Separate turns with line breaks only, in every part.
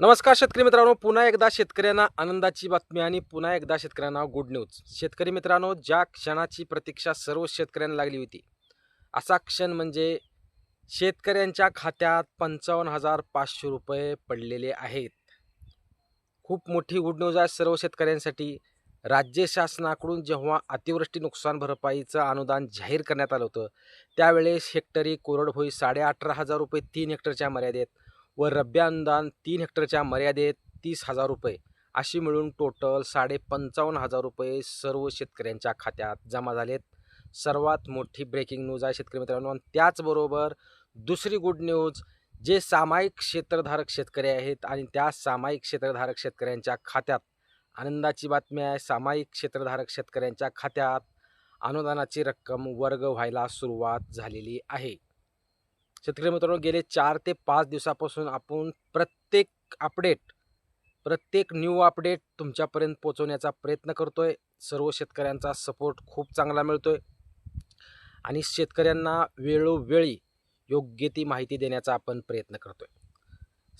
नमस्कार शेतकरी मित्रांनो पुन्हा एकदा शेतकऱ्यांना आनंदाची बातमी आणि पुन्हा एकदा शेतकऱ्यांना गुड न्यूज. शेतकरी मित्रांनो ज्या क्षणाची प्रतीक्षा सर्व शेतकऱ्यांना लागली होती असा क्षण म्हणजे शेतकऱ्यांच्या खात्यात पंचावन्न हजार पाचशे रुपये पडलेले आहेत. खूप मोठी गुड न्यूज आहे सर्व शेतकऱ्यांसाठी. राज्य शासनाकडून जेव्हा अतिवृष्टी नुकसान भरपाईचं अनुदान जाहीर करण्यात आलं होतं त्यावेळेस हेक्टरी कोरडभोई साडे अठरा हजार रुपये तीन हेक्टरच्या मर्यादेत व रब्बी अनुदान तीन हेक्टरच्या मर्यादेत तीस हजार रुपये. अशी मिळून टोटल साडे पंचावन्न हजार रुपये सर्व शेतकऱ्यांच्या खात्यात जमा झालेत. सर्वात मोठी ब्रेकिंग न्यूज आहे शेतकरी मित्रांनो. आणि त्याचबरोबर दुसरी गुड न्यूज जे सामायिक क्षेत्रधारक शेतकरी आहेत आणि त्या सामायिक क्षेत्रधारक शेतकऱ्यांच्या खात्यात. आनंदाची बातमी आहे सामायिक क्षेत्रधारक शेतकऱ्यांच्या खात्यात अनुदानाची रक्कम वर्ग व्हायला सुरुवात झालेली आहे. शेतकरी मित्रांनो गेले चार ते पाच दिवसापासून आपण प्रत्येक अपडेट प्रत्येक न्यू अपडेट तुमच्यापर्यंत पोहोचवण्याचा प्रयत्न करतो आहे सर्व शेतकऱ्यांचा सपोर्ट खूप चांगला मिळतो आहे आणि शेतकऱ्यांना वेळोवेळी योग्य ती माहिती देण्याचा आपण प्रयत्न करतो आहे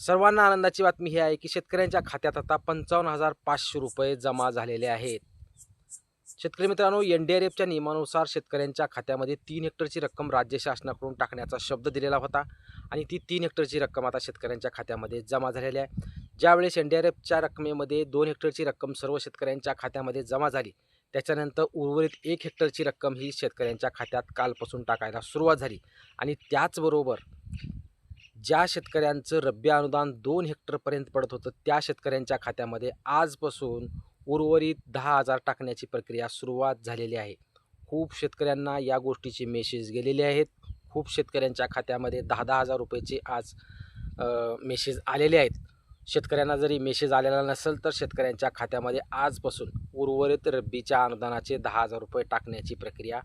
सर्वांना आनंदाची बातमी ही आहे की शेतकऱ्यांच्या खात्यात आता पंचावन्न हजार पाचशे रुपये जमा झालेले आहेत. शेतकरी मित्रांनो एन डी आर एफच्या नियमानुसार शेतकऱ्यांच्या खात्यामध्ये तीन हेक्टरची रक्कम राज्य शासनाकडून टाकण्याचा शब्द दिलेला होता आणि ती तीन हेक्टरची रक्कम आता शेतकऱ्यांच्या खात्यामध्ये जमा झालेली आहे. ज्यावेळेस एन डी आर एफच्या रकमेमध्ये दोन हेक्टरची रक्कम सर्व शेतकऱ्यांच्या खात्यामध्ये जमा झाली त्याच्यानंतर उर्वरित एक हेक्टरची रक्कम ही शेतकऱ्यांच्या खात्यात कालपासून टाकायला सुरुवात झाली आणि त्याचबरोबर ज्या शेतकऱ्यांचं रब्बी अनुदान दोन हेक्टरपर्यंत पडत होतं त्या शेतकऱ्यांच्या खात्यामध्ये आजपासून उर्वरित दहा हजार टाकण्याची प्रक्रिया सुरुवात झालेली आहे. खूप शेतकऱ्यांना या गोष्टीचे मेसेज गेलेले आहेत. खूप शेतकऱ्यांच्या खात्यामध्ये दहा दहा हजार रुपयाचे आज मेसेज आलेले आहेत. शेतकऱ्यांना जरी मेसेज आलेला नसेल तर शेतकऱ्यांच्या खात्यामध्ये आजपासून उर्वरित रब्बीच्या अनुदानाचे दहा हजार रुपये टाकण्याची प्रक्रिया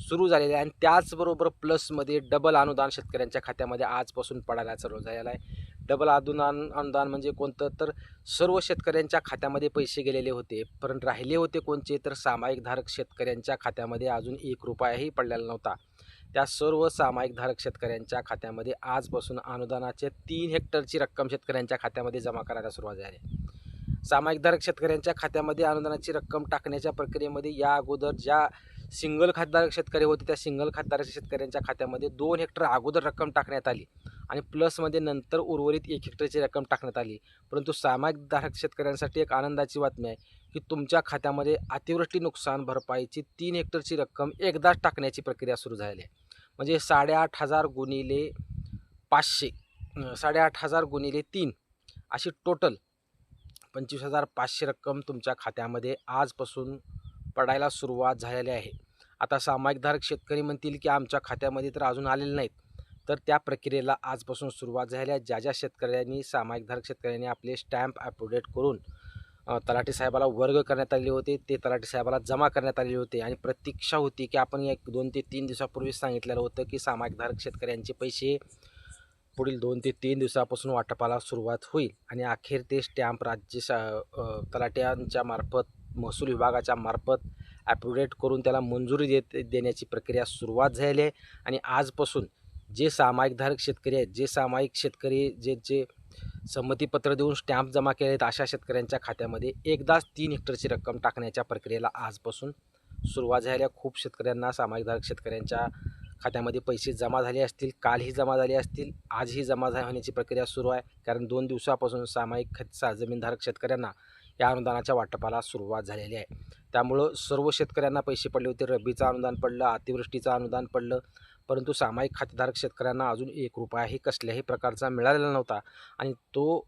सुरू झालेली आहे. आणि त्याचबरोबर प्लसमध्ये डबल अनुदान शेतकऱ्यांच्या खात्यामध्ये आजपासून पडायला चालू झालेलं आहे. डबल अधून अनुदान म्हणजे कोणतं? तर सर्व शेतकऱ्यांच्या खात्यामध्ये पैसे गेलेले होते. परंतु राहिले होते कोणचे? तर सामायिक धारक शेतकऱ्यांच्या खात्यामध्ये अजून एक रुपयाही पडलेला नव्हता. त्या सर्व सामायिक धारक शेतकऱ्यांच्या खात्यामध्ये आजपासून अनुदानाचे तीन हेक्टरची रक्कम शेतकऱ्यांच्या खात्यामध्ये जमा करायला सुरुवात झाली. सामायिक धारक शेतकऱ्यांच्या खात्यामध्ये अनुदानाची रक्कम टाकण्याच्या प्रक्रियेमध्ये या अगोदर ज्या सिंगल खातधारक शेतकरी होते त्या सिंगल खातधारक शेतकऱ्यांच्या खात्यामध्ये दोन हेक्टर अगोदर रक्कम टाकण्यात आली. आणि प्लसमध्ये नंतर उर्वरित एक हेक्टरची रक्कम टाकण्यात आली. परंतु सामायिक धारक शेतकऱ्यांसाठी एक आनंदाची बातमी आहे की तुमच्या खात्यामध्ये अतिवृष्टी नुकसान भरपाईची तीन हेक्टरची रक्कम एकदाच टाकण्याची प्रक्रिया सुरू झालेली आहे. म्हणजे साडेआठ हजार गुणिले पाचशे साडेआठ हजार गुणिले तीन अशी टोटल पंचवीस हजार पाचशे रक्कम तुमच्या खात्यामध्ये आजपासून पडायला सुरुवात झालेली आहे. आता सामायिक धारक शेतकरी म्हणतील की आमच्या खात्यामध्ये तर अजून आलेले नाहीत. तर त्या प्रक्रियेला आजपासून सुरुवात झाली आहे. ज्या ज्या शेतकऱ्यांनी सामायिक धारक शेतकऱ्यांनी आपले स्टॅम्प अपडेट करून अ, तलाठी साहेबाला वर्ग करण्यात आले होते. ते तलाठी साहेबाला जमा करण्यात आलेले होते. आणि प्रतीक्षा होती की आपण एक दोन ते तीन दिवसापूर्वी सांगितलेलं होतं की सामायिक धारक शेतकऱ्यांचे पैसे पुढील दोन ते तीन दिवसापासून वाटपाला सुरुवात होईल. आणि अखेर ते स्टॅम्प राज्य शा तलाट्यांच्या मार्फत महसूल विभागाच्या मार्फत ॲप्रुडेट करून त्याला मंजुरी देत देण्याची प्रक्रिया सुरुवात झाली आहे. आणि आजपासून जे सामायिकधारक शेतकरी आहेत जे सामायिक शेतकरी जे जे संमतीपत्र देऊन स्टॅम्प जमा केले आहेत अशा शेतकऱ्यांच्या खात्यामध्ये एकदाच तीन हेक्टरची रक्कम टाकण्याच्या प्रक्रियेला आजपासून सुरुवात झाल्या खूप शेतकऱ्यांना सामायिकधारक शेतकऱ्यांच्या खात्यामध्ये पैसे जमा झाले असतील कालही जमा झाले असतील आजही जमा झा- होण्याची प्रक्रिया सुरू आहे. कारण दोन दिवसापासून सामायिक खत सा जमीनधारक शेतकऱ्यांना या अनुदानाच्या वाटपाला सुरुवात झालेली आहे. त्यामुळं सर्व शेतकऱ्यांना पैसे पडले होते. रब्बीचं अनुदान पडलं अतिवृष्टीचं अनुदान पडलं परंतु सामायिक खातेधारक शेतकऱ्यांना अजून एक रुपयाही कसल्याही प्रकारचा मिळालेला नव्हता आणि तो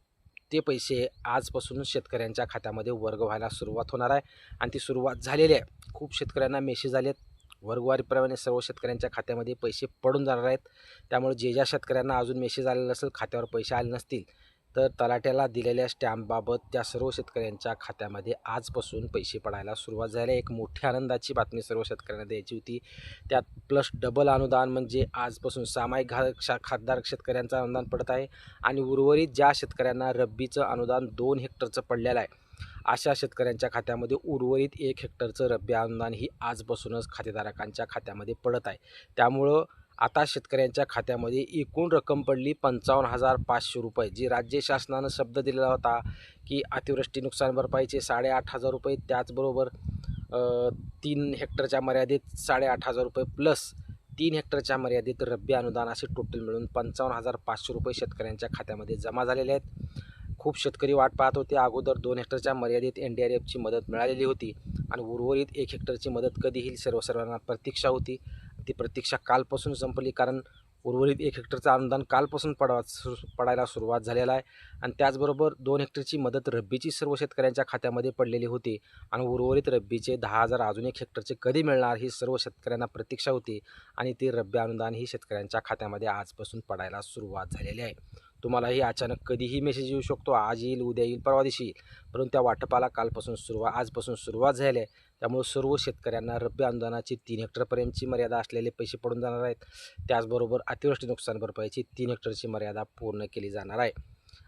ते पैसे आजपासून शेतकऱ्यांच्या खात्यामध्ये वर्ग व्हायला सुरुवात होणार आहे आणि ती सुरुवात झालेली आहे. खूप शेतकऱ्यांना मेसेज आले आहेत. वर्गवारीप्रमाणे सर्व शेतकऱ्यांच्या खात्यामध्ये पैसे पडून जाणार आहेत. त्यामुळे जे ज्या शेतकऱ्यांना अजून मेसेज आलेला नसेल खात्यावर पैसे आले नसतील तर तलाट्याला दिलेल्या स्टॅम्पबाबत त्या सर्व शेतकऱ्यांच्या खात्यामध्ये आजपासून पैसे पडायला सुरुवात झाली एक मोठी आनंदाची बातमी सर्व शेतकऱ्यांना द्यायची होती. त्यात प्लस डबल अनुदान म्हणजे आजपासून सामायिक घा शा शेतकऱ्यांचं अनुदान पडत आहे आणि उर्वरित ज्या शेतकऱ्यांना रब्बीचं अनुदान दोन हेक्टरचं पडलेलं आहे अशा शेतकऱ्यांच्या खात्यामध्ये उर्वरित एक हेक्टरचं रब्बी अनुदान ही आजपासूनच खातेधारकांच्या खात्यामध्ये पडत आहे. त्यामुळं आता शेतकऱ्यांच्या खात्यामध्ये एकूण रक्कम पडली पंचावन्न हजार पाचशे रुपये जी राज्य शासनानं शब्द दिलेला होता की अतिवृष्टी नुकसान भरपाईचे साडेआठ हजार रुपये त्याचबरोबर तीन हेक्टरच्या मर्यादेत साडेआठ हजार रुपये प्लस तीन हेक्टरच्या मर्यादेत रब्बी अनुदान असे टोटल मिळून पंचावन्न हजार पाचशे रुपये शेतकऱ्यांच्या खात्यामध्ये जमा झालेले आहेत. खूप शेतकरी वाट पाहत होते. अगोदर दोन हेक्टरच्या मर्यादेत एन डी आर एफची मदत मिळालेली होती आणि उर्वरित एक हेक्टरची मदत कधी येईल सर्व सर्वांना प्रतीक्षा होती. ती प्रतीक्षा कालपासून संपली कारण उर्वरित एक हेक्टरचं अनुदान कालपासून पडवा सु पडायला सुरुवात झालेला आहे. आणि त्याचबरोबर दोन हेक्टरची मदत रब्बीची सर्व शेतकऱ्यांच्या खात्यामध्ये पडलेली होती आणि उर्वरित रब्बीचे दहा हजार अजून एक हेक्टरचे कधी मिळणार ही सर्व शेतकऱ्यांना प्रतीक्षा होती आणि ते रब्बी अनुदान ही शेतकऱ्यांच्या खात्यामध्ये आजपासून पडायला सुरुवात झालेली आहे. तुम्हालाही अचानक कधीही मेसेज येऊ शकतो. आज येईल उद्या येईल परवा दिवशी येईल. परंतु त्या वाटपाला कालपासून सुरुवात आजपासून सुरुवात झाली आहे. त्यामुळे सर्व शेतकऱ्यांना रब्बी अनुदानाची तीन हेक्टरपर्यंतची मर्यादा असलेले पैसे पडून जाणार आहेत. त्याचबरोबर अतिवृष्टी नुकसान भरपाईची तीन हेक्टरची मर्यादा पूर्ण केली जाणार आहे.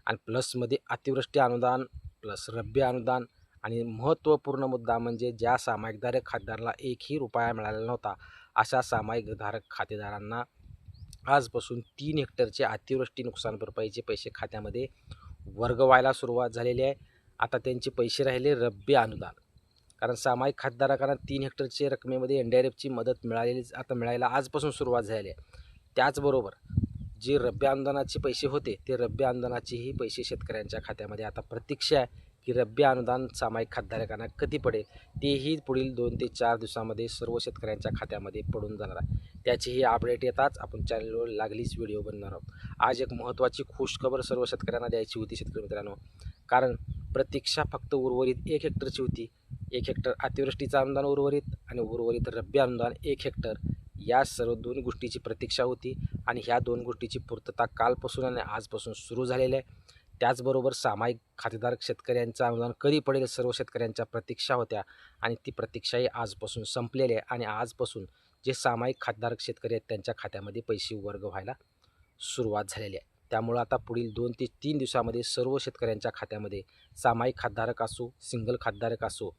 आणि प्लसमध्ये अतिवृष्टी अनुदान प्लस रब्बी अनुदान आणि महत्त्वपूर्ण मुद्दा म्हणजे ज्या सामायिकधारक खातेदाराला एकही रुपया मिळालेला नव्हता अशा सामायिकधारक खातेदारांना आजपासून तीन हेक्टरचे अतिवृष्टी नुकसान भरपाईचे पैसे खात्यामध्ये वर्ग व्हायला सुरुवात झालेली आहे. आता त्यांचे पैसे राहिले रब्बी अनुदान. कारण सामायिक खातेदारांना तीन हेक्टरच्या रकमेमध्ये एन डी आर एफची मदत मिळालेली आता मिळायला आजपासून सुरुवात झालेली आहे. त्याचबरोबर जे रब्बी अनुदानाचे पैसे होते ते रब्बी अनुदानाचेही पैसे शेतकऱ्यांच्या खात्यामध्ये आता प्रतीक्षा आहे. की रब्बी अनुदान सामायिक खातेदारकांना कधी पडेल तेही पुढील दोन ते चार दिवसामध्ये सर्व शेतकऱ्यांच्या खात्यामध्ये पडून जाणार आहे. त्याचीही अपडेट येताच आपण चॅनलवर लागलीच व्हिडिओ बनणार आहोत. आज एक महत्त्वाची खुशखबर सर्व शेतकऱ्यांना द्यायची होती शेतकरी मित्रांनो. कारण प्रतीक्षा फक्त उर्वरित एक हेक्टरची होती. एक हेक्टर अतिवृष्टीचं अनुदान उर्वरित आणि उर्वरित रब्बी अनुदान एक हेक्टर या सर्व दोन गोष्टीची प्रतीक्षा होती. आणि ह्या दोन गोष्टीची पूर्तता कालपासून आणि आजपासून सुरू झालेली आहे. त्याचबरोबर सामायिक खातेदारक शेतकऱ्यांचं अनुदान कधी पडेल? सर्व शेतकऱ्यांच्या प्रतीक्षा होत्या आणि ती प्रतीक्षाही आजपासून संपलेली आहे. आणि आजपासून जे सामायिक खातेदारक शेतकरी आहेत त्यांच्या खात्यामध्ये पैसे वर्ग व्हायला सुरुवात झालेली आहे. त्यामुळं आता पुढील दोन ते तीन दिवसामध्ये सर्व शेतकऱ्यांच्या खात्यामध्ये सामायिक खातधारक असो सिंगल खातधारक असो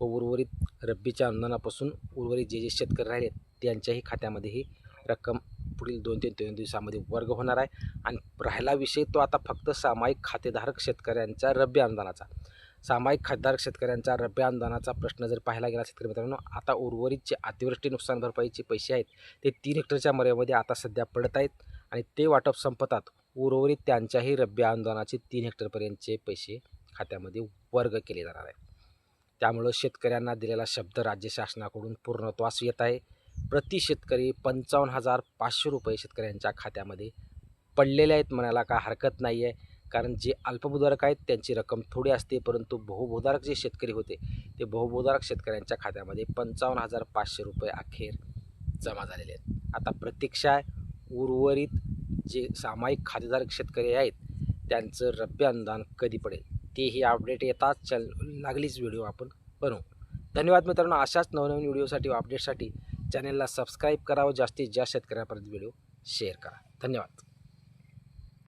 व उर्वरित रब्बीच्या अनुदानापासून उर्वरित जे जे शेतकरी राहिले त्यांच्याही खात्यामध्ये ही रक्कम पुढील दोन ते तीन दिवसामध्ये वर्ग होणार आहे. आणि राहिला विषय तो आता फक्त सामायिक खातेधारक शेतकऱ्यांच्या रब्बी अनुदानाचा. सामायिक खातेधारक शेतकऱ्यांचा रब्बी अनुदानाचा प्रश्न जर पाहायला गेला शेतकरी मित्रांनो आता उर्वरित जे अतिवृष्टी नुकसान भरपाईचे पैसे आहेत ते तीन हेक्टरच्या मर्यामध्ये आता सध्या पडत आहेत. आणि ते वाटप संपतात उर्वरित त्यांच्याही रब्बी अनुदानाचे तीन हेक्टरपर्यंतचे पैसे खात्यामध्ये वर्ग केले जाणार आहेत. त्यामुळं शेतकऱ्यांना दिलेला शब्द राज्य शासनाकडून पूर्णत्वास येत आहे. प्रति शेतकरी पंचावन्न हजार पाचशे रुपये शेतकऱ्यांच्या खात्यामध्ये पडलेले आहेत म्हणायला काय हरकत नाही आहे. कारण जे अल्पभूधारक आहेत त्यांची रक्कम थोडी असते परंतु बहुभूधारक जे शेतकरी होते ते बहुभूधारक शेतकऱ्यांच्या खात्यामध्ये पंचावन्न हजार पाचशे रुपये अखेर जमा झालेले आहेत. आता प्रतीक्षा आहे. उर्वरित जे सामायिक खातेधारक शेतकरी आहेत त्यांचं रब्बी अनुदान कधी पडेल तेही अपडेट येताच चॅन लागलीच व्हिडिओ आपण बनवू. धन्यवाद मित्रांनो. अशाच नवनवीन व्हिडिओसाठी व अपडेटसाठी चॅनेलला सबस्क्राईब करावं जास्तीत जास्त शेतकऱ्यापर्यंत व्हिडिओ शेअर करा. धन्यवाद.